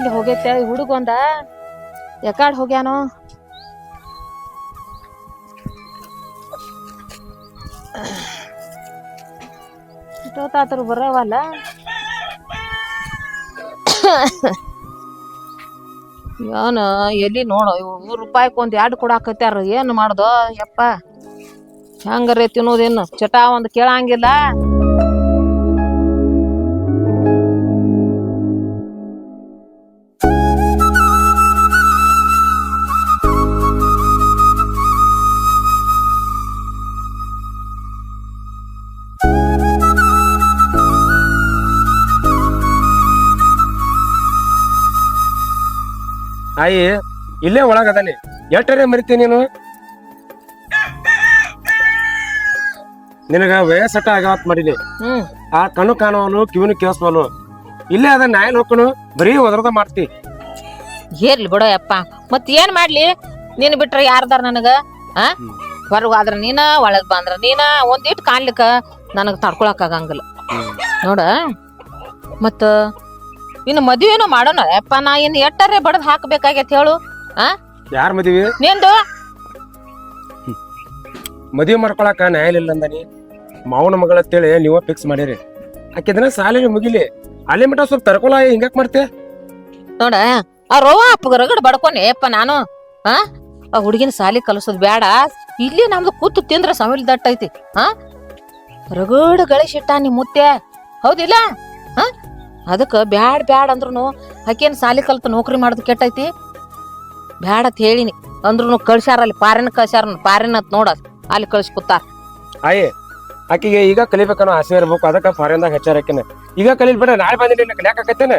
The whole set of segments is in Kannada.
ಎಲ್ಲಿ ಹೋಗೈತೆ? ಹುಡುಗೊಂದ ಯಾಕಾಡ್ ಹೋಗ್ಯಾನೋ? ಇಷ್ಟೊತ್ತಾತರು ಬರವಲ್ಲ? ಏನು ಎಲ್ಲಿ ನೋಡು, ಇವು ರೂಪಾಯಿ ಒಂದು ಎರಡು ಕೊಡಾಕತ್ಯಾರ ಏನು ಮಾಡ್ದೋ? ಯಪ್ಪ, ಹೆಂಗರೆ ತಿನ್ನೋದೇನು ಚಟ ಒಂದು ಕೇಳಂಗಿಲ್ಲ? ಆಯಿ ಇಲ್ಲೇ ಒಳಗದಾನೆ ಎಷ್ಟರೇ ಮರಿತಿ ನೀನು? ನಿನಗ ವಯಸ್ಸಟ ಆಗಾತ್ ಮಾಡಿಲಿ ಆ ಕಣ್ಣು ಕಾಣುವನು ಕಿವಿನು ಕೇಳಿಸ್ವನು ಇಲ್ಲೇ ಅದ ನಾಯಲ್ ಹೋಗ್ಕನು ಬರೀ ಒದರದ ಮಾಡ್ತಿ. ಏರ್ಲಿ ಬಿಡೋ ಯಪ್ಪ. ಮತ್ ಏನ್ ಮಾಡ್ಲಿ? ನೀನ್ ಬಿಟ್ರ ಯಾರ್ದಾರ ನನಗ? ಆ? ಹ್ಮ್. ಹೊರಗ್ ಆದ್ರ ನೀನ ಒಳಗ್ ಬಂದ್ರ ನೀನ? ಒಂದಿಟ್ಟು ಕಾಣ್ಲಿಕ್ಕ ನನಗ್ ತಡ್ಕೊಳಕ್ ಆಗಂಗಿಲ್ಲ. ನೋಡ. ಮತ್ತ ಇನ್ನು ಮದ್ವೆನೂ ಮಾಡೋಣ. ಯಪ್ಪ ನಾ ಇನ್ನು ಎಟ್ಟರೆ ಬಡದ್ ಹಾಕ್ಬೇಕಾಗೈತ್ ಹೇಳು. ಯಾರ ಮದುವೆ? ನಿಂದು? ಮದ್ವಿ ಮಾಡ್ಕೊಳಕ ನ್ಯಾಯಲಿಲ್ಲ ಅಂದಾನಿ. ಮಾವನ ಮಗಳ ಅಂತೇಳಿ ನೀವ ಫಿಕ್ಸ್ ಮಾಡಿರಿ. ಹಾಕಿದ್ರೆ ಸಾಲಿನ ಮುಗಿಲಿ. ಅಲ್ಲಿ ಮಟ ಸ್ವಲ್ಪ ತರ್ಕೊಲ ಹಿಂಗಾಕ್ ಮಾಡ್ತೆ? ನೋಡ ಆ ರೋವ ಅಪ್ಪ ರಗಡ್ ಬಡ್ಕೊನೆ. ಯಪ್ಪ ನಾನು ಆ? ಆ ಹುಡುಗಿನ ಸಾಲಿ ಕಲಿಸೋದ್ ಬೇಡ ಇಲ್ಲಿ ನಮ್ದು ಕೂತು ತಿಂದ್ರ ಸಮಿಲ್ ದಟ್ಟ ಐತಿ ಆ? ರಗಡ್ ಗಳಿಸಿಟ್ಟ ನಿಮ್ ಮುತ್ತೆ. ಹೌದಿಲ್ಲ? ಆ ಅದಕ್ಕ ಬ್ಯಾಡ್ ಬ್ಯಾಡ್ ಅಂದ್ರೂ ಆಕೇನು ಸಾಲಿ ಕಲ್ತು ನೌಕರಿ ಮಾಡೋದು ಕೆಟ್ಟೈತಿ. ಬ್ಯಾಡ ಅಂತ ಹೇಳಿನಿ. ಅಂದ್ರೂ ಕಳ್ಸ್ಯಾರ ಅಲ್ಲಿ ಪಾರಿನ ಕಳ್ಸ್ಯಾರ ಪಾರಿನ ಅಂತ ನೋಡ ಅಲ್ಲಿ ಕಳ್ಸಿ ಕೂತಾರ. ಆಯಿ ಆಕಿಗೆ ಈಗ ಕಲಿಬೇಕನ್ನೋ ಆಸೆ ಇರ್ಬೇಕು. ಅದಕ್ಕೆ ಫಾರಿನ್ದಾಗ ಹೆಚ್ಚಾರಕಿನ. ಈಗ ಕಲೀಲಿ ಬಿಡ ನಾಳೆ ಬಂದಿಲ್ಲ ಕಲಿಯಾಕತ್ತೇನೆ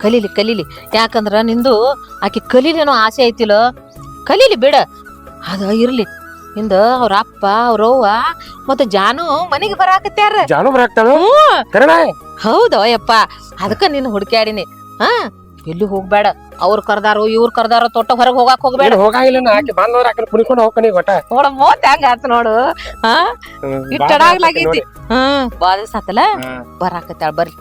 ಕಲೀಲಿ ಕಲೀಲಿ. ಯಾಕಂದ್ರ ನಿಂದು ಆಕಿ ಕಲೀಲೇನೋ ಆಸೆ ಐತಿಲ್ಲ? ಕಲೀಲಿ ಬಿಡ. ಅದ ಇರ್ಲಿ. ನಿಂದ ಅವ್ರ ಅಪ್ಪ ಅವ್ರವ್ವ ಮತ್ತೆ ಜಾನು ಮನೆಗೆ ಬರಾಕತ್ಯಾರ. ಜಾನು ಬರಾಕ್ತಾಳು ಕರೆನ ಹೌದು ಯಪ್ಪ ಅದಕ್ಕ ನೀನು ಹುಡುಕ್ಯಾಡಿನಿ. ಹಾ ಎಲ್ಲಿ ಹೋಗ್ಬೇಡ. ಅವ್ರ ಕರ್ದಾರೋ ಇವ್ರ ಕರ್ದಾರೋ ತೋಟ ಹೊರಗೆ ಹೋಗಾಕ್ ಹೋಗ್ಬೇಡ. ಹೋಗಿಲ್ಲ ಹೋಗಾಗಿಲ್ಲ ಆಕಿ ಬಂದವ್ರ ಆಕೆ ಕುಣಿಕೊಂಡು ಹೋಗ್ಕನಿ ಒಟ್ಟ. ನೋಡ ಮೋತ್ ಹೆಂಗ ಆತ್ ನೋಡು. ಹಾ ಇಟ್ಟಡಾಗ್ಲಾಗೈತಿ ಹ್ಮ್ ಬಾಳ ದಿವ್ಸ ಆತಲ್ಲ? ಬರಾಕತ್ಯಾಳ ಬರ್ರಿ.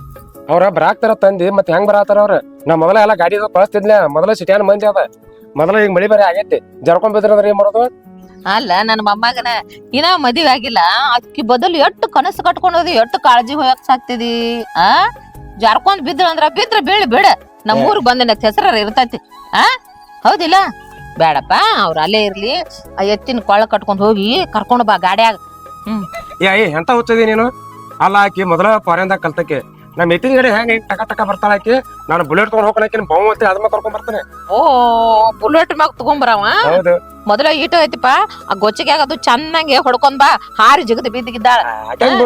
ಅವ್ರ ಬರಾಕ್ತಾರ ತಂದಿ ಮತ್ ಹೆಂಗ್ ಬರಾತಾರ ಅವ್ರ? ನಾ ಮೊದಲ ಎಲ್ಲ ಗಾಡಿ ಕಳಿಸ್ತಿದ್ಲ ಮೊದಲ ಸಿಟಿಯಾನ ಮಂದಿ ಅದ. ಮೊದಲ ಈಗ ಮಳಿ ಬರೀ ಆಗೈತಿ. ಜರ್ಕೊಂಡ್ ಬಿದ್ರ ಏನ್ ಮಾಡೋದು? ಅಲ್ಲ ನನ್ನ ಮೊಮ್ಮಗನ ಇನ್ನ ಮದುವೆ ಆಗಿಲ್ಲ ಅದಕ್ಕೆ ಬದಲು ಎಷ್ಟು ಕನಸು ಕಟ್ಕೊಂಡೋದಿ ಎಷ್ಟು ಕಾಳಜಿ ಹೋಗಕ್ ಸಾಕ್ತಿದಿ? ಆ? ಜಾರ್ಕೊಂಡ್ ಬಿದ್ರ ಅಂದ್ರ ಬಿದ್ರ ಬೀಳ್ ಬಿಡ. ನಮ್ಮೂರ್ ಬಂದಿನ ಹೆಸರ ಇರ್ತೈತಿ. ಆ? ಹೌದಿಲ್ಲ? ಬೇಡಪ್ಪ ಅವ್ರ ಅಲ್ಲೇ ಇರ್ಲಿ. ಆ ಎತ್ತಿನ ಕೊಳ್ಳ ಕಟ್ಕೊಂಡ್ ಹೋಗಿ ಕರ್ಕೊಂಡ್ ಬಾ ಗಾಡ್ಯಾಗ. ಹ್ಮ್. ಏ ಎಂತ ಹುಚ್ಚದಿ ನೀನು? ಅಲ್ಲ ಆಕಿ ಮೊದಲ ಫಾರಿನ್ದಾಗ ಕಲ್ತಕ್ಕೆ. ನಮ್ಮ ಎತ್ತಿನ ಗಾಡಿ ಹೆಂಗೆ ಟಕ ಟಕ ಬರ್ತಾಳ ಆಕಿ? ನಾನು ಬುಲೆಟ್ ತಗೊಂಡ್ ಹೋಗ್ಕೊಳಕ್ಕೆ ಬಾವು ಮತ್ತೆ ಅದನ್ನ ಕರ್ಕೊಂಡ್ ಬರ್ತಾನೆ. ಓ ಬುಲೆಟ್ ಮ್ಯಾಗ ತಗೊಂಬರವ? ಹೌದು. ಮೊದಲ ಈಟ ಐತಿಪ್ಪ ಆ ಗೊಚ್ಚಿಗೆ ಅದು ಚೆನ್ನಾಗಿ ಹೊಡ್ಕೊಂಡ್ ಬಾ ಹಾರಿ ಜಿಗದ ಬಿದ್ದಿದ್ದಾಳ ಹೆಂಗ್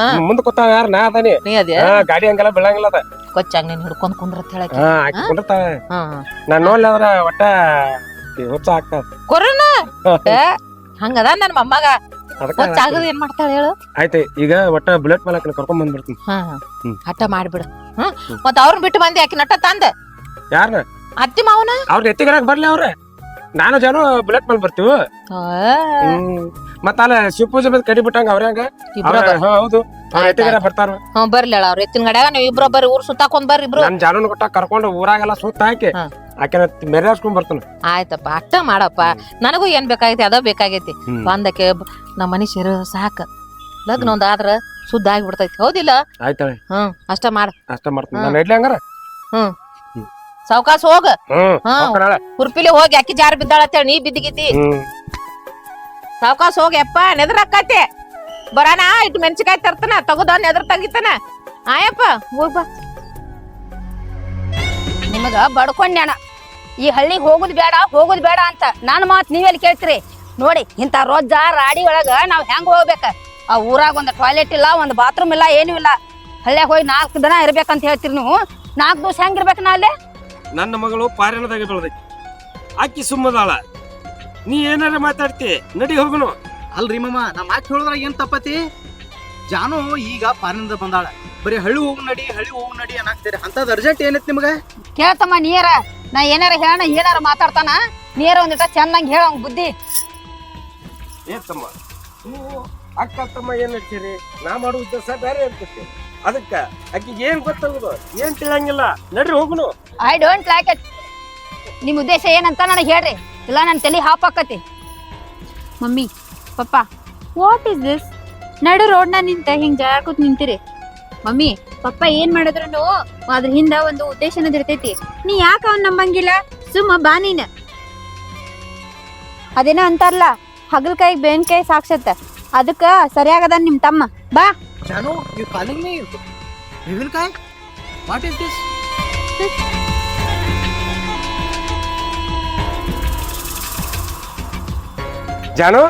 ಹಾ. ಮುಂದ್ ಕೂತಾವ ಯಾರ ನಾ ಅದಾನಿ. ನೀ ಅದೇ? ಗಾಡಿ ಹಂಗೆಲ್ಲ ಬೀಳಂಗಿಲ್ಲ ಅದ. ಕೊಚ್ಚಾಗ ನೀನ್ ಹಿಡ್ಕೊಂಡ್ ಕುಂದ್ರ ಹೇಳಕ್ಕೆ ಹಾ ಆಕಿ ಕುಂಡಿರ್ತಾವ ಹಾ. ನಾನ್ ನೋಡ್ಲಿ ಅವ್ರ ಒಟ್ಟ ಹುಚ್ಚ ಆಗ್ತಾವ ಕೊರೋನಾ? ಹಂಗದ ನನ್ ಮೊಮ್ಮಗ? ಏನ್ ಮಾಡ್ತಾಳ ಹೇಳು? ಆಯ್ತು ಈಗ ಒಟ್ಟ ಬುಲೆಟ್ ಮೇಲೆ ಆಕಿನ ಕರ್ಕೊಂಡ್ ಬಂದ್ಬಿಡ್ತೀನಿ. ಹಾ ಹ್ಮ್. ಹಠ ಮಾಡ್ಬಿಡು. ಹ್ಮ್. ಮತ್ತ ಅವ್ರನ್ನ ಬಿಟ್ಟು ಬಂದೆ ಆಕಿ ನಟ ತಂದ. ಯಾರನ್ನ ಅತ್ತಿ ಮಾವನ ಅವ್ರ ಎತ್ತಿಗರಾಗ ಬರ್ಲಿ ಅವ್ರ? ನಾನು ಜಾನು ಬುಲೆಟ್ ಮೇಲೆ ಬರ್ತೀವಿ. ಹ್ಮ್. ಮತ್ತ ಅಲ್ಲ ಶಿವಪೂಜೆ ಮೇಲೆ ಕಡಿ ಬಿಟ್ಟಂಗ ಅವ್ರ ಹಂಗ ಇಬ್ರ ಅವ್ರ- ಹಾ, ಹೌದು. ಎತ್ತಿಗರ ಬರ್ತಾರ. ಹ್ಮ್ ಬರ್ಲಿ ಅಳ ಅವ್ರ. ಎತ್ತಿನ ಗಡ್ಯಾಗ ನೀವು ಇಬ್ರು ಬರ್ರಿ ಊರ್ ಸುತ್ತಾಕೊಂಡ್ ಬರ್ರಿ ಇಬ್ರು. ನನ್ ಜಾನುನ್ ಕೊಟ್ಟ ಕರ್ಕೊಂಡು ಊರಾಗೆಲ್ಲ ಸುತ್ತ ಹಾಕಿ ಹಾ. ಆಕೆನ ಮೆರೆಸ್ಕೊಂಡ್ ಬರ್ತಾನ. ಆಯ್ತಪ್ಪ ಅಷ್ಟ ಮಾಡಪ್ಪ. ನನಗೂ ಏನ್ ಬೇಕಾಗೈತಿ ಅದ ಬೇಕಾಗೈತಿ. ಹ್ಮ್. ಒಂದಕ್ಕೆ ನಮ್ಮ ಮನುಷ್ಯರು ಸಾಕ. ಲಗ್ನ ಒಂದ್ ಆದ್ರ ಸುದ್ದ ಆಗಿಬಿಡ್ತೈತಿ. ಹೌದಿಲ್ಲ? ಆಯ್ತಾಳೆ ಹ್ಮ್ ಅಷ್ಟ ಮಾಡ. ಅಷ್ಟ ಮಾಡ್ತೀನಿ. ನಾನು ಇಡ್ಲಿ ಹಂಗಾರ? ಸಾವ್ಕಾಸ್ ಹೋಗ. ಹ್ಮ್. ಹಾ. ಹುರ್ಪಿಲಿ ಹೋಗಿ ಅಕ್ಕಿ ಜಾರ್ ಬಿದ್ದಾಳ ಅಂತೇಳಿ ನೀ ಬಿದ್ದಿಗಿತಿ. ಹ್ಮ್. ಸಾವ್ಕಾಸ್ ಅಪ್ಪ ನೆದ್ರಕ್ಕತಿ ಬರಾನ ಇಟ್ಟು ಮೆಣಸಿಕಾಯಿ ತರ್ತಾನ ತಗೋದ ಎದ್ರ ತೆಗಿತಾನ. ಆಯಪ್ಪ, ಹೋಗ್ ಬಾ. ನಿಮಗ ಬಡ್ಕೊಂಡ್ಯಾಣ ಈ ಹಳ್ಳಿಗೆ ಹೋಗುದ್ ಬೇಡ ಹೋಗುದ್ ಬೇಡ ಅಂತ ನನ್ನ ಮಾತು ನೀವೆಲ್ಲಿ ಕೇಳ್ತೀರಿ? ನೋಡಿ, ಇಂಥ ರೋಜ ರಾಡಿ ಒಳಗ ನಾವ್ ಹೆಂಗ್ ಹೋಗ್ಬೇಕ? ಆ ಊರಾಗ ಒಂದು ಟಾಯ್ಲೆಟ್ ಇಲ್ಲ, ಒಂದು ಬಾತ್ರೂಮ್ ಇಲ್ಲ, ಏನೂ ಇಲ್ಲ. ಹಳ್ಳಿಯಾಗ ಹೋಗಿ ನಾಲ್ಕು ದಿನ ಇರ್ಬೇಕಂತ ಹೇಳ್ತೀರಿ ನೀವು? ನಾಲ್ಕು ದಿವಸ ಹೆಂಗಿರ್ಬೇಕು ನಾ ಅಲ್ಲೇ? ನನ್ನ ಮಗಳು ಪಾರಿನದಾಗ ಬೆಳೆದೈತಿ. ಆಕಿ ಸುಮ್ಮದಾಳ. ನೀ ಏನಾರ ಮಾತಾಡ್ತಿ? ನಡಿ ಹೋಗುನು. ಅಲ್ರಿ ಮಮ್ಮ ನಾ ಮಾತು ಹೇಳೋದ್ರಾಗ ಏನು ತಪ್ಪತಿ? ಜಾನು ಈಗ ಪಾರಿನಿಂದ ಬಂದಾಳ. ಬರೀ ಹಳ್ಳಿ ಹೋಗು ನಡಿ ಹಳ್ಳಿ ಹೋಗು ನಡಿ ಅನ್ನಾಕ್ತೀರಿ ಅಂತದ್ ಅರ್ಜೆಂಟ್ ಏನೈತಿ ನಿಮ್ಗೆ? ಕೇಳ್ತಮ್ಮ ನೀರ. ನಾ ಏನಾರ ಹೇಳೋಣ ಏನಾರ ಮಾತಾಡ್ತಾನ? ನೀರ ಒಂದಿಟ ಚೆನ್ನಾಗಿ ಹೇಳ ಬುದ್ಧಿ. ಏನ್ ತಮ್ಮ? ನೀವು ಅಕ್ಕ ತಮ್ಮ ಏನ್ ಹೇಳ್ತೀರಿ? ನಾ ಮಾಡೋ ಉದ್ದೇಶ ಬೇರೆ ಇರ್ತೈತಿ. ಅದಕ್ಕ ಅಕ್ಕಿಗೆ ಏನ್ ಗೊತ್ತಾಗುದು? ಏನ್ ತಿಳಂಗಿಲ್ಲ ನಡ್ರಿ ಹೋಗುನು. ಐ ಡೋಂಟ್ ಲೈಕ್ ಇಟ್ ನಿಮ್ ಉದ್ದೇಶ ಏನಂತ ನನಗೆ ಹೇಳ್ರಿ. ಇಲ್ಲ ನನ್ನ ತಲೆ ಹಾಪಾಕತಿ mummy papa what is this ನಡು ರೋಡ್ನ ನಿಂತ ಹಿಂಗ್ ಜಗಾಡ್ಕೊತ ನಿಂತಿರಿ. ಮಮ್ಮಿ ಪಪ್ಪ ಏನ್ ಮಾಡಿದ್ರು ಅದ್ರ ಹಿಂದ ಒಂದು ಉದ್ದೇಶ ಅನ್ನೋದ್ ಇರ್ತೈತಿ ನೀ ಯಾಕ ಅವ್ನ ನಂಬಂಗಿಲ್ಲ? ಸುಮ್ಮ ಬಾ ನೀನ್. ಅದೇನೋ ಅಂತಾರಲ್ಲ ಹಗಲ್ಕಾಯಿ ಬೇನ್ಕಾಯಿ ಸಾಕ್ಷತ್ತ ಅದಕ್ಕ ಸರಿಯಾಗದ ನಿಮ್ ತಮ್ಮ. ಬಾ. Janu you calling me will ಕಾಯ್ ವಾಟ್ ಇಸ್ ದಿಸ್ ಜಾನು?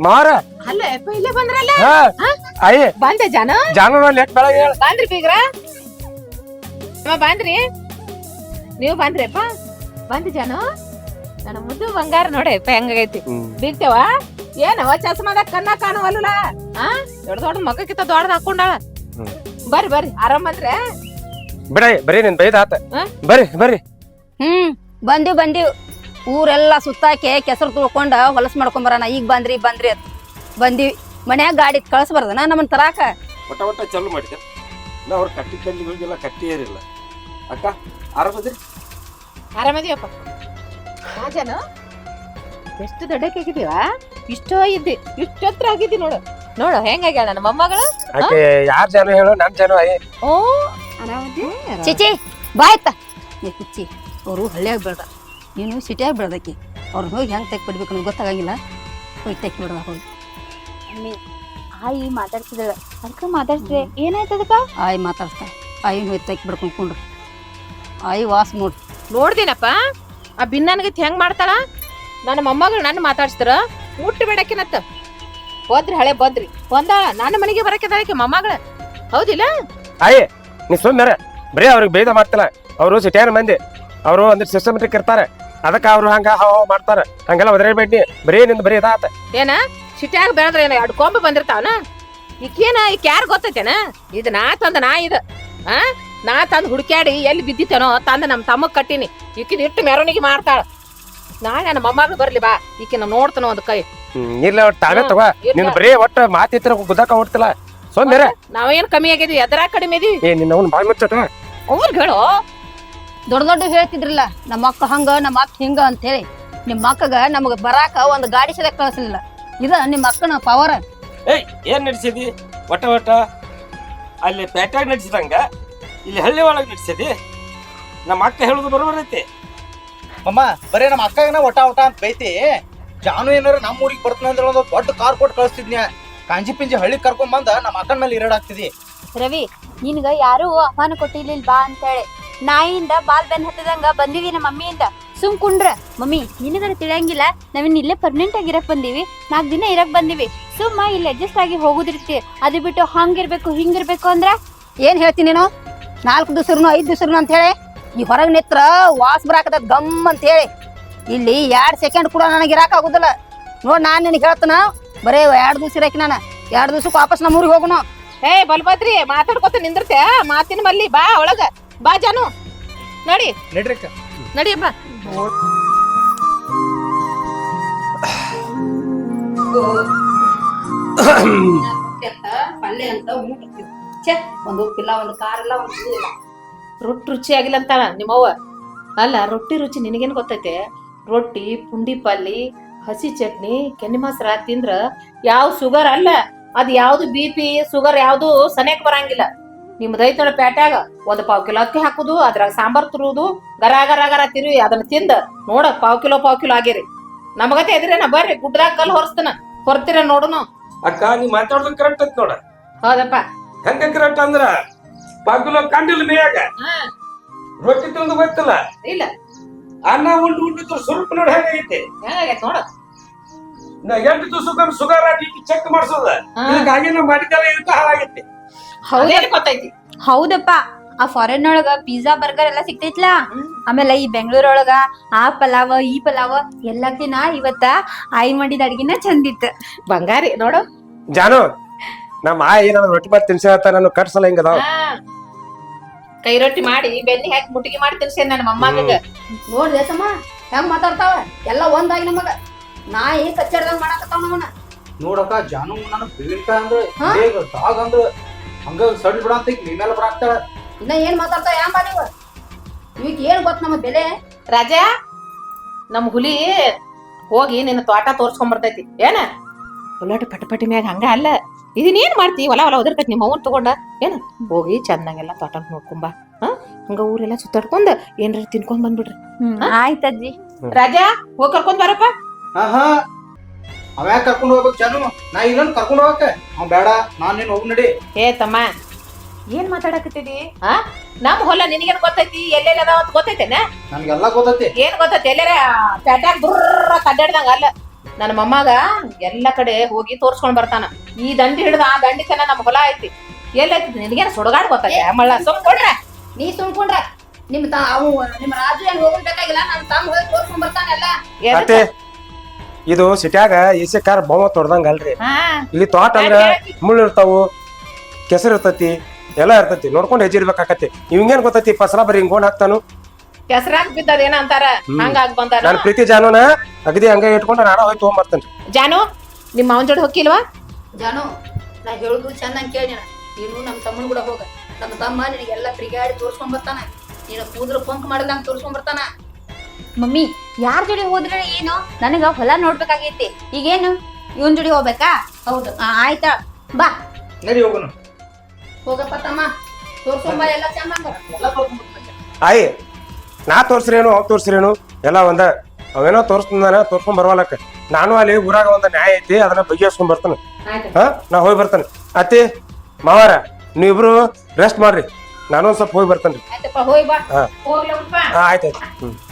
ಮಾರ. ಅಲ್ಲ ಯಪ್ಪ ಇಲ್ಲೇ ಬಂದ್ರಲ್ಲ? ಹಾ ಅಯ್ಯ. ಬಂದೆ ಜನ? ಜಾನು ಲೇಟ್ ಬೆಳಗ್ಗೆ ಹೇಳ. ಬಂದ್ರಿ ಬೀಗ್ರ? ಅಮ್ಮ ಬಂದ್ರಿ? ನೀವು ಬಂದ್ರಿಪ್ಪ ಬಂದಿ ಜನ? ನನ್ನ ಮುದ್ದು ಬಂಗಾರ ನೋಡಿ ಯಪ್ಪ ಹೆಂಗಾಗೈತಿ ಬೀಗ್ತೇವ? ಏನವ ಚಸ್ಮಾದಾಗ ಕಣ್ಣ ಕಾಣುವಲ್ಲ ಆ ದೊಡ್ಡ ದೊಡ್ಡ ಮಗಕ್ಕಿಂತ ದೊಡ್ಡದ ಹಾಕೊಂಡಾಳ ಹ್ಮ್. ಬರ್ರಿ ಬರ್ರಿ. ಆರಾಮ್ ಬಂದ್ರೆ? ಬಿಡ ಬರೀ ನಿನ್ ಬೈದ ಆತ. ಹಾ? ಬರ್ರಿ ಬರ್ರಿ. ಹ್ಮ್ ಬಂದಿವ್ ಬಂದಿವ್. ಊರೆಲ್ಲ ಸುತ್ತಾಕೆ ಕೆಸರು ತುಳ್ಕೊಂಡ ಹೊಲಸ್ ಮಾಡ್ಕೊಂಬರೋಣ. ಈಗ ಬಂದ್ರಿ ಈಗ ಬಂದ್ರಿ ಅಂತ ಬಂದಿವಿ. ಮನ್ಯಾಗ ಗಾಡಿ ಕಳ್ಸ್ಬಾರ್ದನ ನಮ್ಮನ್ನ ತರಾಕ. ಒಟ್ಟ ಒಟ್ಟ ಚಲು ಮಾಡಿದೆ ನಾ ಅವ್ರ ಕಟ್ಟಿ ಕಲ್ಲಿಗಳಿಗೆಲ್ಲ ಕಟ್ಟಿ ಏರಿಲ್ಲ. ಅಕ್ಕ ಆರಾಮದ್ರಿ ಆರಾಮದಿಯಪ್ಪ ಹಾ ಜನ ಎಷ್ಟು ದೊಡ್ಡಕ್ಕಾಗಿದೀವ ಇಷ್ಟೋ ಇದ್ದಿ ಇಷ್ಟೊತ್ರ ಆಗಿದ್ದಿ ನೋಡು. ನೋಡು ಹೆಂಗಾಗ್ಯಾಳ ನನ್ನ ಮೊಮ್ಮಗಳು? ಆಕೆ ಯಾರ್ ಜನ ಹೇಳು ನನ್ ಜನ ಓ ಓ ಚಿಚಿ ಬಾಯ್ತ ಚಿಚಿ ಅವರು ಹಳ್ಳಿಯಾಗ ನೀನು ಸಿಟಿಯಾಗಿ ಬೆಳ್ದಕ್ಕಿ. ಅವ್ರನ್ನ ಹೋಗಿ ಹೆಂಗೆ ತೆಗೆ ಬಿಡ್ಬೇಕು ಅನ್ನೋದು ಗೊತ್ತಾಗಂಗಿಲ್ಲ. ಹೋಗಿ ತೆಗೆ ಬಿಡ್ದ ಹೋಗಿ. ಮಮ್ಮಿ ಆಯಿ ಮಾತಾಡ್ತಿದ್ದಳ. ಅದಕ್ಕೆ ಮಾತಾಡ್ತಿದೆ. ಏನಾಯ್ತು ಅದಕ್ಕೆ? ಆಯ್ ಮಾತಾಡ್ತಾ ಆಯಿನ ಹೋಗಿ ತೆಗೆ ಬಿಡ್ಕೊಂಡು ಕುಂಡ್ರು. ಆಯಿ ವಾಸ್ ನೋಡ್. ನೋಡ್ದಿನಪ್ಪ. ಆ ಭಿನ್ನನ್ಗತಿ ಹೆಂಗ್ ಮಾಡ್ತಾಳ? ನನ್ನ ಮೊಮ್ಮಗಳು ನನ್ನ ಮಾತಾಡ್ಸ್ತಾರ ಮುಟ್ಟು ಬೇಡಕಿನತ್ತ ಬದ್ರಿ ಹಳೆ ಬದ್ರಿ. ಬಂದಾಳ. ನನ್ನ ಮನೆಗೆ ಬರಕ್ಕೆ ಮೊಮ್ಮಗಳ. ಹೌದಿಲ್ಲ? ಆಯಿ ನೀ ಸುಮ್ಮನೆ ಬರೀ ಅವ್ರಿಗೆ ಭೇದ ಮಾಡ್ತಾಳ. ಅವರು ಸಿಟಿಯಾರ ಮಂದಿ. ಅವರು ಅಂದ್ರೆ ಸಿಸ್ಟಮೆಟಿಕ್ ಇರ್ತಾರೆ. ಅದಕ್ಕೆ ಅವ್ರು ಹಂಗ ಹಾವ ಮಾಡ್ತಾರ. ಹಂಗೆಲ್ಲ ಒದರೇಬೇಡಿ ಬರೀ ನಿಂದ ಬರೀ ಇದಾತ. ಏನ? ಸಿಟ್ಯಾಗ ಬೆಳೆದ್ರ ಏನ ಎರಡು ಕೊಂಬ ಬಂದಿರ್ತಾವನ? ಈಕೇನ ಈಕ ಯಾರು ಗೊತ್ತೈತೇನ? ಇದು ನಾ ತಂದ ನಾ ಇದು. ಆ? ನಾ ತಂದು ಹುಡುಕ್ಯಾಡಿ ಎಲ್ಲಿ ಬಿದ್ದಿತ್ತೇನೋ ತಂದ ನಮ್ಮ ತಮ್ಮಗ್ ಕಟ್ಟಿನಿ. ಈಕಿನ ಇಟ್ಟು ಮೆರವಣಿಗೆ ಮಾಡ್ತಾಳ. ನಾಳೆ ನನ್ನ ಮೊಮ್ಮಗಳು ಬರ್ಲಿ ಬಾ. ಈಕಿನ ನೋಡ್ತಾನ ಒಂದು ಕೈ. ಹ್ಮ್ ಇಲ್ಲ ತಾವೇ ತಗೋ. ನಿನ್ ಬರೀ ಒಟ್ಟು ಮಾತಿತ್ರ ಗುದ್ದಾಕ ಹೊಡ್ತಿಲ್ಲ. ಸೊಂದ್ರೆ ನಾವೇನ್ ಕಮ್ಮಿ ಆಗಿದ್ವಿ? ಎದರ ಕಡಿಮೆ ಇದೀವಿ? ಏ ನಿನ್ನ ಅವ್ನು ಬಾಯ್ ಮುಚ್ಚಟ ಅವ್ರಿಗೆ ಹೇಳು? ದೊಡ್ಡ ದೊಡ್ಡ ಹೇಳ್ತಿದ್ರಲ್ಲ ನಮ್ಮ ಅಕ್ಕ ಹಂಗ ನಮ್ಮ ಅಕ್ಕ ಹಿಂಗ ಅಂತ ಹೇಳಿ ನಿಮ್ಮ ಅಕ್ಕಗ ನಮಗ ಬರಾಕ ಒಂದು ಗಾಡಿ ಸಲ ಕಳಿಸಲಿಲ್ಲ ಇದ ನಿಮ್ಮ ಅಕ್ಕನ ಪವರ್ ಏಯ್ ಏನ್ ನಡೆಸಿದಿ? ಒಟ್ಟ ಒಟ್ಟ. ಅಲ್ಲಿ ಪೇಟ್ಯಾಗ ನಡೆಸಿದಂಗ ಇಲ್ಲಿ ಹಳ್ಳಿ ಒಳಗೆ ನಡೆಸಿದಿ? ನಮ್ಮ ಅಕ್ಕ ಹೇಳುದು ಬರೋಬರೈತಿ ಮಮ್ಮ ಬರೀ ನಮ್ಮ ಅಕ್ಕಗನ ಒಟ ಒಟ ಅಂತ ಬೈತಿ. ಜಾನು ಏನಾರ ನಮ್ಮ ಊರಿಗೆ ಬರ್ತಾನ ಅಂದ್ರೆ ಒಂದು ದೊಡ್ಡ ಕಾರ್ ಕೊಟ್ಟು ಕಳಿಸ್ತಿದ್ನ್ಯಾ. ಕಾಂಜಿ ಪಿಂಜಿ ಹಳ್ಳಿ ಕರ್ಕೊಂಡ್ ಬಂದ ನಮ್ಮ ಅಕ್ಕನ ಮೇಲೆ ಇರಡಾಗ್ತಿದಿ ರವಿ ನಿನ್ಗ ಯಾರು ಅಪಮಾನ ಕೊಟ್ಟಿರ್ಲಿಲ್ಲ ಬಾ ಅಂತೇಳಿ. ನಾಯಿಯಿಂದ ಬಾಲ್ ಬೆನ್ ಹತ್ತದಂಗ ಬಂದಿವಿ ನಮ್ಮ ಮಮ್ಮಿಯಿಂದ. ಸುಮ್ ಕುಂಡ್ರ ಮಮ್ಮಿ ನಿನಗರ ತಿಳಿಯಂಗಿಲ್ಲ. ನಾವಿನ್ ಇಲ್ಲೇ ಪರ್ಮನೆಂಟ್ ಆಗಿ ಇರಕ್ ಬಂದೀವಿ. ನಾಲ್ಕು ದಿನ ಇರಕ್ ಬಂದಿವಿ. ಸುಮ್ಮ ಇಲ್ಲಿ ಅಡ್ಜಸ್ಟ್ ಆಗಿ ಹೋಗುದಿರ್ತಿ. ಅದು ಬಿಟ್ಟು ಹಂಗಿರ್ಬೇಕು ಹಿಂಗಿರ್ಬೇಕು ಅಂದ್ರ? ಏನ್ ಹೇಳ್ತೀನಿ ನೀನು? ನಾಲ್ಕು ದಿವ್ಸರ್ನು ಐದು ದಿವಸನು ಅಂತ ಹೇಳಿ? ಈ ಹೊರಗ್ ನಿತ್ರ ವಾಸ್ ಬರಾಕದ ಗಮ್ ಅಂತ ಹೇಳಿ. ಇಲ್ಲಿ ಎರಡ್ ಸೆಕೆಂಡ್ ಕೂಡ ನನಗೆ ಇರಾಕ ಆಗುದಿಲ್ಲ. ನೋಡ್ ನಾನ್ ನಿನಗೆ ಹೇಳ್ತಾನ ಬರೇ ಎರಡ್ ದಿವ್ಸ ಇರಾಕಿ ನಾನು. ಎರಡ್ ದಿವ್ಸಕ್ಕೆ ವಾಪಸ್ ನಮ್ಮ ಊರಿಗೆ ಹೋಗುನು. ಏ ಬಲ್ಬದ್ರಿ ಮಾತಾಡ್ಕೊತ ನಿಂದಿರ್ತೆ ಮಾತಿನ ಮಲ್ಲಿ ಬಾ ಒಳಗ. ಬಾ ಜಾನು. ನಡಿ. ನಡ್ರಿಕ್ಕ. ನಡಿ ನಡಿಯಪ್ಪ ಪಲ್ಯ ಅಂತ ಊಟ ಛೆ ಒಂದು ಉಪ್ಪಿಲ್ಲ ಒಂದು ಕಾರಿಲ್ಲ ಒಂದು ಇಲ್ಲ. ರೊಟ್ಟಿ ರುಚಿ ಆಗಿಲ್ಲ ಅಂತಾಳ ನಿಮ್ಮವ್ವ. ಅಲ್ಲ ರೊಟ್ಟಿ ರುಚಿ ನಿನಗೇನು ಗೊತ್ತೈತೆ? ರೊಟ್ಟಿ ಪುಂಡಿ ಪಲ್ಲಿ ಹಸಿ ಚಟ್ನಿ ಕೆನ್ನಿ ಮೊಸರ ತಿಂದ್ರ ಯಾವ ಶುಗರ್ ಅಲ್ಲ. ಅದು ಯಾವ್ದು ಬಿ ಪಿ ಶುಗರ್ ಯಾವ್ದು ಸನೇಕ್ ಬರಂಗಿಲ್ಲ. ನಿಮ್ದೈತ್ ನೋಡ ಪ್ಯಾಟ್ಯಾಗ ಒಂದ್ ಪಾವ್ ಕಿಲೋ ಅಕ್ಕಿ ಹಾಕುದು ಅದ್ರಾಗ ಸಾಂಬಾರ್ ತುರುದು ಗರ ಗರ ಗರ ತಿರುವಿ ಅದನ್ನ ತಿಂದ ನೋಡ ಪಾವ್ ಕಿಲೋ ಪಾವ್ ಕಿಲೋ ಆಗಿರಿ. ನಮಗತೆ ಎದ್ರೇನ? ಬರ್ರಿ ಗುಡ್ಡದಾಗ ಕಲ್ ಹೊರಸ್ತನ. ಹೊರತಿರ ನೋಡುನು. ಅಕ್ಕ ನೀ ಮಾತಾಡೋದು ಕರೆಕ್ಟ್ ಐತ್ ನೋಡ. ಹೌದಪ್ಪ. ಹೆಂಗ ಕರೆಕ್ಟ್ ಅಂದ್ರ? ಪಗ್ಲು ಕಂಡಿಲ್ಲ ಮೇಯಾಗ. ಹಾ. ರೊಟ್ಟಿ ತಿಂದು ಗೊತ್ತಿಲ್ಲ? ಇಲ್ಲ. ಅನ್ನ ಉಂಡು ಉಂಡು ಸ್ವಲ್ಪ ನೋಡಿ ಹೆಂಗೈತಿ ಹೇಗಾಗೈತೆ ನೋಡ. ಎಂಟು ದಿವಸಕ್ಕೊಮ್ಮೆ ಸುಗರ್ ಬಿ ಚೆಕ್ ಮಾಡಿಸೋದ. ಇದಕ್ಕಾಗಿ ನಾವು ಮಾಡಿದ್ದೆಲ್ಲ ಇದಕ್ಕೆ ಹಾಳಾಗೈತಿ. ಹೌದೇ. ಗೊತ್ತೈತಿ ಹೌದಪ್ಪ ಆ ಫಾರಿನ್ ಒಳಗ ಪಿಜ್ಜಾ ಬರ್ಗರ್ ಎಲ್ಲ ಸಿಗ್ತೈತ್ಲ. ಆಮೇಲೆ ಈ ಬೆಂಗಳೂರ್ ಒಳಗ ಆ ಪಲಾವ್ ಈ ಪಲಾವ್ ಎಲ್ಲಕ್ಕಿನ ಇವತ್ತ ಆಯಿ ಮಾಡಿದ ಅಡ್ಗಿನ ಚಂದಿತ್ತು ಬಂಗಾರಿ ನೋಡು. ಜಾನು ನಮ್ಮ ಆಯಿ ರೊಟ್ಟಿ ಮಾಡಿ ತಿನ್ಸತ್ತ ನಾನು ಕಟ್ಸಲ್ಲ ಹಿಂಗದ ಕೈ ರೊಟ್ಟಿ ಮಾಡಿ ಬೆಣ್ಣೆ ಹಾಕಿ ಮುಟ್ಟಿಗೆ ಮಾಡಿ ತಿನ್ಸೇನ್ ನನ್ನ ಮೊಮ್ಮಗ ನೋಡ್ದೆ ತಮ್ಮ ಹೆಂಗ್ ಮಾತಾಡ್ತಾವ? ಎಲ್ಲ ಒಂದಾಗಿ ನಮಗ. ನಾಯಿ ಕಚ್ಚಡ್ದಂಗ್ ಮಾಡಾಕತ್ತಾವ ಅವನ? ನೋಡಕ್ಕ ಜಾನು ನಾನು ಬೀಳಿಕಾಯಿ ಅಂದ್ರೆ? ಹೇಗ ದಾಗ್ ಅಂದ್ರೆ ಹಂಗ ಸಡ್ ಬಿಡ ಅಂತ ಈಗ ನೀ ಮೇಲೆ ಬರಾಕ್ತಾಳ ಇನ್ನ ಏನ್ ಮಾತಾಡ್ತಾ ಬಾ ನೀವು? ಇವಕ್ ಏನ್ ಗೊತ್ತ ನಮ್ಮ ಬೆಲೆ? ರಾಜಾ ನಮ್ ಹುಲಿ ಹೋಗಿ ನಿನ್ನ ತೋಟ ತೋರ್ಸ್ಕೊಂಡ್ ಬರ್ತೈತಿ. ಏನ? ಉಲಾಟ ಪಟಪಟಿ ಮ್ಯಾಗ ಹಂಗ ಅಲ್ಲ. ಇದನ್ ಏನ್ ಮಾಡ್ತಿ? ಹೊಲ ಹೊಲ ಉದಿರ್ತೈತಿ ನಿಮ್ಮ ಅವ್ನ ತಗೊಂಡ. ಏನ? ಹೋಗಿ ಚಂದಂಗೆಲ್ಲ ತೋಟ ನೋಡ್ಕೊಂಬ ಹಾ? ಹಂಗ ಊರೆಲ್ಲ ಸುತ್ತಾಡ್ಕೊಂಡ್ ಏನ್ರ ತಿನ್ಕೊಂಡ್ ಬಂದ್ಬಿಡ್ರಿ. ಹ್ಮ್. ಆಯ್ತಜ್ಜಿ ರಾಜಾ ಹೋಗಿ ಕರ್ಕೊಂಡ್ ಬರಪ್ಪ. ಹಾ ಹಾ ಅವ ಯಾಕೆ ಕರ್ಕೊಂಡು ಹೋಗ್ಬೇಕು ಜಾನು? ನಾ ಇಲ್ಲೊಂದು ಕರ್ಕೊಂಡು ಹೋಗಕ್ಕೆ. ಅವ್ ಬೇಡ ನಾನ್ ನೀನ್ ಹೋಗ್ ನಡಿ. ಏ ತಮ್ಮ ಏನ್ ಮಾತಾಡಕತ್ತಿದಿ ಆ? ನಮ್ ಹೊಲ ನಿನಗೇನ್ ಗೊತ್ತೈತಿ? ಎಲ್ಲೆಲ್ಲ ಅದಾವ ಅಂತ ಗೊತ್ತೈತೇನ? ನನ್ಗೆಲ್ಲ ಗೊತ್ತೈತಿ. ಏನ್ ಗೊತ್ತೈತಿ? ಎಲ್ಲರ ಪ್ಯಾಟ್ಯಾಗ ದುರ್ರ ಕಡ್ಡಾಡ್ದಂಗ ಅಲ್ಲ. ನನ್ನ ಮೊಮ್ಮಗ ಎಲ್ಲ ಕಡೆ ಹೋಗಿ ತೋರ್ಸ್ಕೊಂಡ್ ಬರ್ತಾನ. ಈ ದಂಡಿ ಹಿಡ್ದ ಆ ದಂಡಿ ತನ ನಮ್ ಹೊಲ ಐತಿ. ಎಲ್ಲೈತಿ ನಿನಗೇನ ಸುಡಗಾಡ್ ಗೊತ್ತೈತಿ? ಮಳ್ಳ ಸುಮ್ ಕೊಡ್ರೆ. ನೀ ಸುಮ್ಕೊಂಡ್ರ ನಿಮ್ ತಾ ಅವು ನಿಮ್ ರಾಜು ಏನ್ ಹೋಗ್ಬೇಕಾಗಿಲ್ಲ ನನ್ ತಮ್ಮ ಹೋಗಿ ತೋರ್ಸ್ಕೊಂಡ್ ಬರ್ತಾನೆಲ್ಲ. ಇದು ಸಿಟ್ಯಾಗ ಎಸಿ ಕಾರ್ ಬೊಮ್ಮ ತೊಡ್ದಂಗ ಅಲ್ರಿ. ಹಾ. ಇಲ್ಲಿ ತೋಟ ಅಂದ್ರ ಮುಳ್ಳು ಇರ್ತಾವು ಕೆಸರು ಇರ್ತತಿ ಎಲ್ಲ ಇರ್ತತಿ. ನೋಡ್ಕೊಂಡು ಹೆಜ್ಜಿರ್ಬೇಕಾಕತಿ ಇವಂಗೇನ್ ಗೊತ್ತೈತಿ ಫಸಲ ಬರೀ ಹಿಂಗೋಣ ಹಾಕ್ತಾನು? ಕೆಸರಾಗ ಬಿದ್ದದ ಏನ ಅಂತಾರ. ಹಂಗಾಗ್ ಬಂದಾರ. ನಾನು ಪ್ರೀತಿ ಜಾನುನ ಅಗದಿ ಹಂಗ ಇಟ್ಕೊಂಡು ನಾಡ ಹೋಗಿ ತಗೊಂಬರ್ತೇನೆ ಜಾನು ನಿಮ್ಮ ಮಾವನ್ ಜೋಡಿ ಹೋಗಿಲ್ವಾ ಜಾನು ನಾ ಹೇಳುದು ಚೆನ್ನಾಗಿ ಕೇಳಿ ನೀನು. ನಮ್ಮ ತಮ್ಮನ ಕೂಡ ಹೋಗ. ನಮ್ಮ ತಮ್ಮ ನಿನಗೆಲ್ಲ ತಿರುಗಾಡಿ ತೋರ್ಸ್ಕೊಂಡ್ ಬರ್ತಾನ. ನೀನು ಕೂದ್ರ ಪಂಕ್ ಮಾಡಿದಂಗ ತೋರ್ಸ್ಕೊಂಡ್ ಬರ್ತಾನ. ಮಮ್ಮಿ ಯಾರ ಜೋಡಿ ಹೋದ್ರೆ ಏನು? ನನಗ ಹೊಲ ನೋಡ್ಬೇಕಾಗೈತಿ. ಈಗೇನು? ಇವನ್ ಜೋಡಿ ಹೋಗ್ಬೇಕಾ? ಹೌದು. ಆ, ಆಯ್ತಾ? ಬಾ. ನಡಿ ಹೋಗೋಣ. ಹೋಗಪ್ಪ ತಮ್ಮ. ಎಲ್ಲ ಆಯ್ ನಾ ತೋರ್ಸ್ರೇನು ಅವ್ ತೋರ್ಸ್ರೇನು? ಎಲ್ಲ ಒಂದ ಅವೇನೋ ತೋರ್ಸ್ತಾನ ತೋರ್ಸ್ಕೊಂಡ್ ಬರ್ವಾಲಕ್ಕ. ನಾನು ಅಲ್ಲಿ ಊರಾಗ ಒಂದ್ ನ್ಯಾಯ ಐತಿ ಅದನ್ನ ಬಗೆಹರಿಸ್ಕೊಂಡ್ ಬರ್ತಾನೆ. ಆಯ್ತು. ಹಾ? ನಾ ಹೋಗಿ ಬರ್ತಾನೆ. ಅತ್ತಿ ಮಾವಾರ ನೀವಿಬ್ರು ರೆಸ್ಟ್ ಮಾಡ್ರಿ. ನಾನು ಒಂದ್ ಸ್ವಲ್ಪ ಹೋಗಿ ಬರ್ತೇನೆ. ಆಯ್ತಪ್ಪ ಹೋಯ್ ಬಾ. ಹಾ. ಹೋಗ್ಲಪ್ಪ ಆಯ್ತಾಯ್ತು ಹ್ಮ್.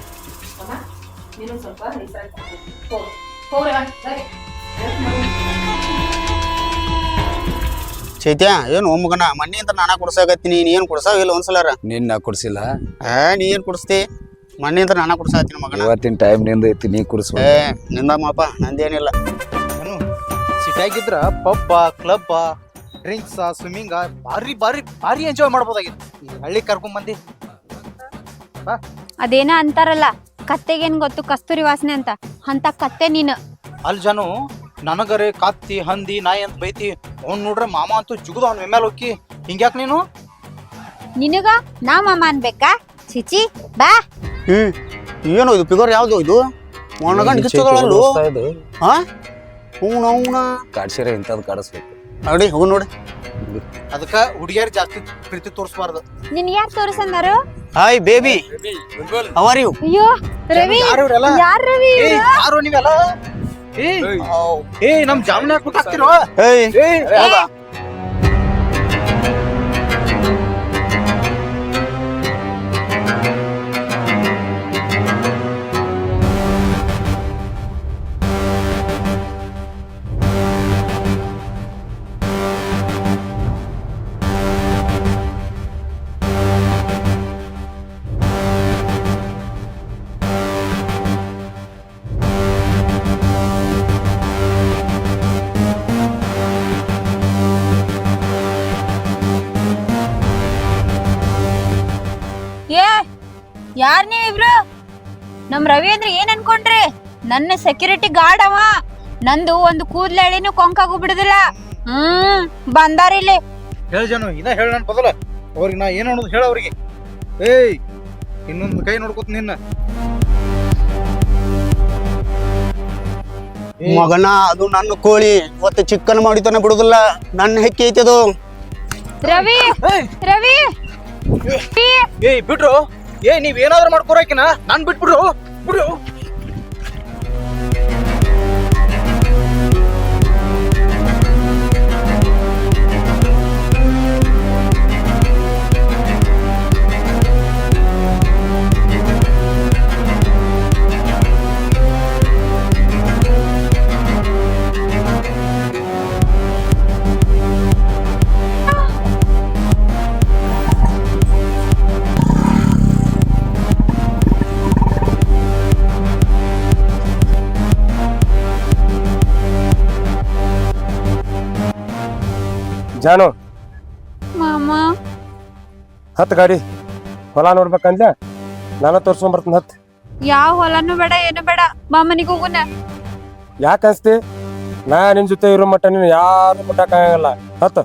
ನೀನು ಸ್ವಲ್ಪ ಹೋಗು. ಬಾ. ಚೈತ್ಯ ಏನು ಮಗನ ಮಣ್ಣಿ ಅಂತ ನಾನಾ ಕುಡ್ಸಾಕತ್ತೀನಿ ನೀನ್ ಏನ್ ಕುಡ್ಸಾವಿಲ್ಲ ಒಂದ್ಸಲಾರ ನಿನ್ನ ಕುಡ್ಸಿಲ್ಲ? ಏ ನೀ ಏನ್ ಕುಡಿಸ್ತಿ? ಮಣ್ಣಿ ಅಂತ ನಾನಾ ಕುಡ್ಸಾತೀನಿ ಮಗನ. ಇವತ್ತಿನ ಟೈಮ್ನಿಂದ ಐತಿ ನೀ ಕುಡ್ಸ್ ಏ ಮಾಪ ನಂದೇನಿಲ್ಲ. ಏನು ಸಿಟಿಯಾಗಿದ್ರ ಪಬ್ಬ ಕ್ಲಬ್ ಡ್ರಿಂಕ್ಸ್ ಸ್ವಿಮ್ಮಿಂಗ್ ಭಾರಿ ಭಾರಿ ಭಾರಿ ಎಂಜಾಯ್ ಮಾಡ್ಬೋದಾಗಿತ್ತು. ಈ ಹಳ್ಳಿ ಕರ್ಕೊಂಡ್ ಬಂದಿ. ಅದೇನ ಅಂತಾರಲ್ಲ ಕತ್ತೆಗೇನ್ ಗೊತ್ತು? ಕಸ್ತೂರಿ ವಾಸನೆ ಅಂತ. ಅಂತ ಕತ್ತೆ ನೀನು. ಅಲ್ಲಿ ಜನ ನನಗರೆ ಕತ್ತಿ ಹಂದಿ ನಾಯಿ ಅಂತ ಬೈತಿ. ಅವ್ನ್ ನೋಡ್ರೆ ಮಾಮ ಅಂತೂ ಜುಗದ ಅವ್ನ ಮೇಲೆ ಹೋಗಿ ಹಿಂಗ್ಯಾಕ್ ನೀನು? ನಿನಗ ನಾ ಮಾಮ ಅನ್ಬೇಕಾ? ಚಿಚಿ ಬಾ. ಹ್ಮ್. ಏನು ಇದು ಫಿಗರ್ ಯಾವ್ದು ಇದು? ಒಣಗಂಡ್ ಹಾ? ಹೂಣ ಹೂಣ. ಕಾಡ್ಸಿರ ಇಂಥದ್ ಕಾಡಿಸ್ಬೇಕು. ನೋಡಿ ಹೋಗ್ ನೋಡಿ. ಅದಕ್ಕ ಹುಡುಗಿಯರ್ ಜಾಸ್ತಿ ಪ್ರೀತಿ ತೋರಿಸ್ಬಾರ್ದು. ನಿನ್ ಯಾರು ತೋರಿಸಂದಾರು? Hi baby how are you ಅಯ್ಯೋ ರವಿ. ಯಾರು ಇವ್ರೆಲ್ಲ? ಯಾರ್ ರವಿ ಏ ಯಾರು ನೀವೆಲ್ಲ? ಏ ನಮ್ ಜಾಮೂನ್ ಯಾಕೆ ಹಾಕ್ತಿರೋ? ಏಯ್ ಏ ಯಾರ್ ನೀವಿಬ್ರು ನಮ್ ರವಿ ಅಂದ್ರೆ ಏನ್ ಅನ್ಕೊಂಡ್ರಿ? ನನ್ನ ಸೆಕ್ಯೂರಿಟಿ ಗಾರ್ಡ್ ಅವ. ನಂದು ಒಂದು ಕೂದ್ಲ ಎಳಿನೂ ಕೊಂಕಾಗು ಬಿಡುದಿಲ್ಲ. ಹ್ಮ್ ಬಂದಾರಿಲ್ಲಿ ಹೇಳ ಜನ ಇದ ಹೇಳ ನನ್ ಬದಲ. ಅವ್ರಿಗೆ ನಾ ಏನು ಅನ್ನೋದು ಹೇಳ ಅವ್ರಿಗೆ. ಏಯ್ ಇನ್ನೊಂದು ಕೈ ನೋಡ್ಕೊತ ನಿನ್ನ. ಮಗನ ಅದು ನನ್ನ ಕೋಳಿ. ಇವತ್ತು ಚಿಕ್ಕನ್ ಮಾಡಿತಾನೆ ಬಿಡುದಿಲ್ಲ. ನನ್ನ ಹೆಕ್ಕಿ ಐತಿ ಅದು. ರವಿ ರವಿ. ಏಯ್ ಬಿಟ್ರು. ಏ ನೀವ್ ಏನಾದ್ರು ಮಾಡ್ಕೊರಕಿನ ನಾನ್ ಬಿಟ್ಬಿಡ್ರು. ಬಿಡು ಜಾನು. ಮಾಮ. ಹತ್ ಗಾಡಿ ಹೊಲ ನೋಡ್ಬೇಕಂದ್ಲ? ನಾನು ತೋರ್ಸ್ಕೊಂಡ್ ಬರ್ತೀನಿ ಹತ್. ಯಾವ ಹೊಲನು ಬೇಡ ಏನು ಬೇಡ. ಮಾಮನಿಗೆ ಮನಿಗ್ ಹೋಗುನ. ಯಾಕೆ ಅನ್ಸ್ತಿ? ನಾ ನಿನ್ ಜೊತೆ ಇರೋ ಮಟ್ಟ ನೀನು ಯಾರು ಮುಟ್ಟಕ್ಕಾಗಲ್ಲ ಹತ್ತು